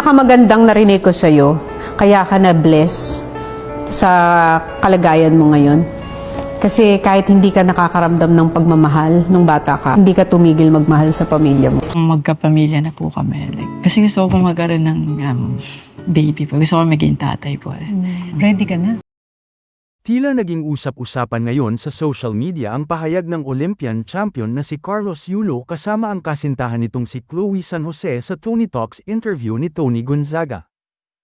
Pinakamagandang narinig ko sa'yo, kaya ka na-bless sa kalagayan mo ngayon. Kasi kahit hindi ka nakakaramdam ng pagmamahal nung bata ka, hindi ka tumigil magmahal sa pamilya mo. Magkapamilya na po kami. Like, kasi gusto ko magkaroon ng um, baby po. Gusto ko maging tatay po. Eh. Ready ka na? Tila naging usap-usapan ngayon sa social media ang pahayag ng Olympian champion na si Carlos Yulo kasama ang kasintahan nitong si Chloe San Jose sa Tony Talks interview ni Tony Gonzaga.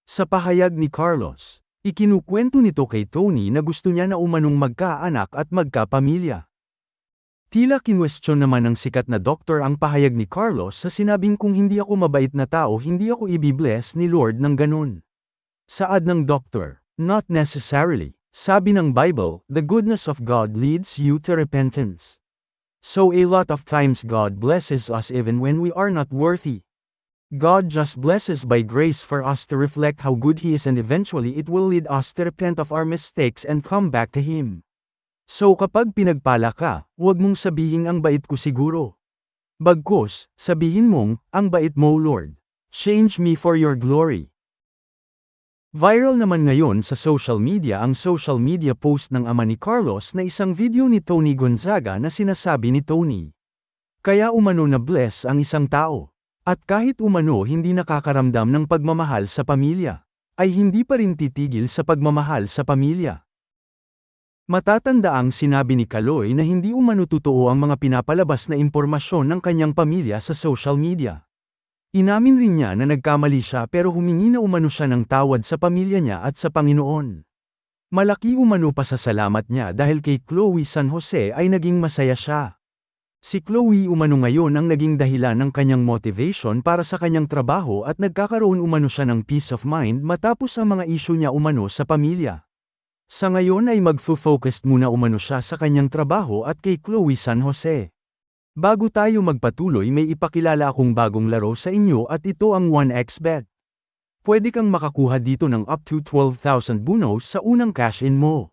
Sa pahayag ni Carlos, ikinukwento nito kay Tony na gusto niya na umanong magkaanak at magkapamilya. Tila kinwestiyon naman ng sikat na doktor ang pahayag ni Carlos sa sinabing kung hindi ako mabait na tao hindi ako ibibless ni Lord ng ganun. Saad ng doktor, not necessarily. Sabi ng Bible, the goodness of God leads you to repentance. So a lot of times God blesses us even when we are not worthy. God just blesses by grace for us to reflect how good He is and eventually it will lead us to repent of our mistakes and come back to Him. So kapag pinagpala ka, huwag mong sabihin ang bait ko siguro. Bagkus, sabihin mong, ang bait mo Lord. Change me for your glory. Viral naman ngayon sa social media ang social media post ng ama ni Carlos na isang video ni Tony Gonzaga na sinasabi ni Tony. Kaya umano na bless ang isang tao. At kahit umano hindi nakakaramdam ng pagmamahal sa pamilya, ay hindi pa rin titigil sa pagmamahal sa pamilya. Matatanda ang sinabi ni Kaloy na hindi umano totoo ang mga pinapalabas na impormasyon ng kanyang pamilya sa social media. Inamin rin niya na nagkamali siya pero humingi na umano siya ng tawad sa pamilya niya at sa Panginoon. Malaki umano pa sa salamat niya dahil kay Chloe San Jose ay naging masaya siya. Si Chloe umano ngayon ang naging dahilan ng kanyang motivation para sa kanyang trabaho at nagkakaroon umano siya ng peace of mind matapos ang mga issue niya umano sa pamilya. Sa ngayon ay magfo-focus muna umano siya sa kanyang trabaho at kay Chloe San Jose. Bago tayo magpatuloy may ipakilala akong bagong laro sa inyo at ito ang 1xBet. Pwede kang makakuha dito ng up to 12,000 bonus sa unang cash-in mo.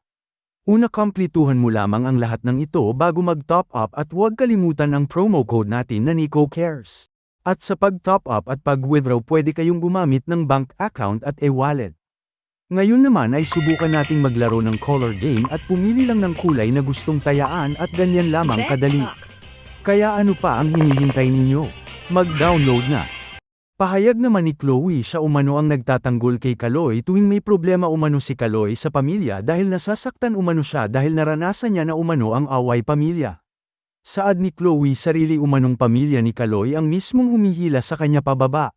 Una komplituhan mo lamang ang lahat ng ito bago mag-top up at huwag kalimutan ang promo code natin na Nico Cares. At sa pag-top up at pag-withdraw pwede kayong gumamit ng bank account at e-wallet. Ngayon naman ay subukan nating maglaro ng color game at pumili lang ng kulay na gustong tayaan at ganyan lamang kadali. Kaya ano pa ang hinihintay ninyo? Mag-download na. Pahayag naman ni Chloe siya umano ang nagtatanggol kay Kaloy tuwing may problema umano si Kaloy sa pamilya dahil nasasaktan umano siya dahil naranasan niya na umano ang away pamilya. Saad ni Chloe sarili umanong pamilya ni Kaloy ang mismong humihila sa kanya pababa.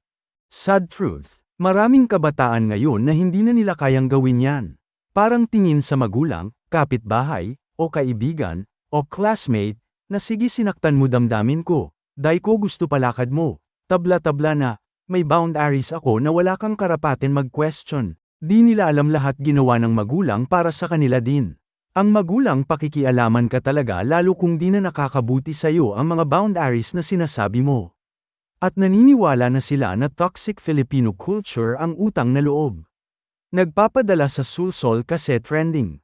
Sad truth, maraming kabataan ngayon na hindi na nila kayang gawin yan. Parang tingin sa magulang, kapitbahay, o kaibigan, o classmate, na sige sinaktan mo damdamin ko, dahil ko gusto palakad mo, tabla-tabla na, may boundaries ako na wala kang karapatin mag-question. Di nila alam lahat ginawa ng magulang para sa kanila din. Ang magulang pakikialaman ka talaga lalo kung di na nakakabuti sa'yo ang mga boundaries na sinasabi mo. At naniniwala na sila na toxic Filipino culture ang utang na loob. Nagpapadala sa sulsol kasi trending.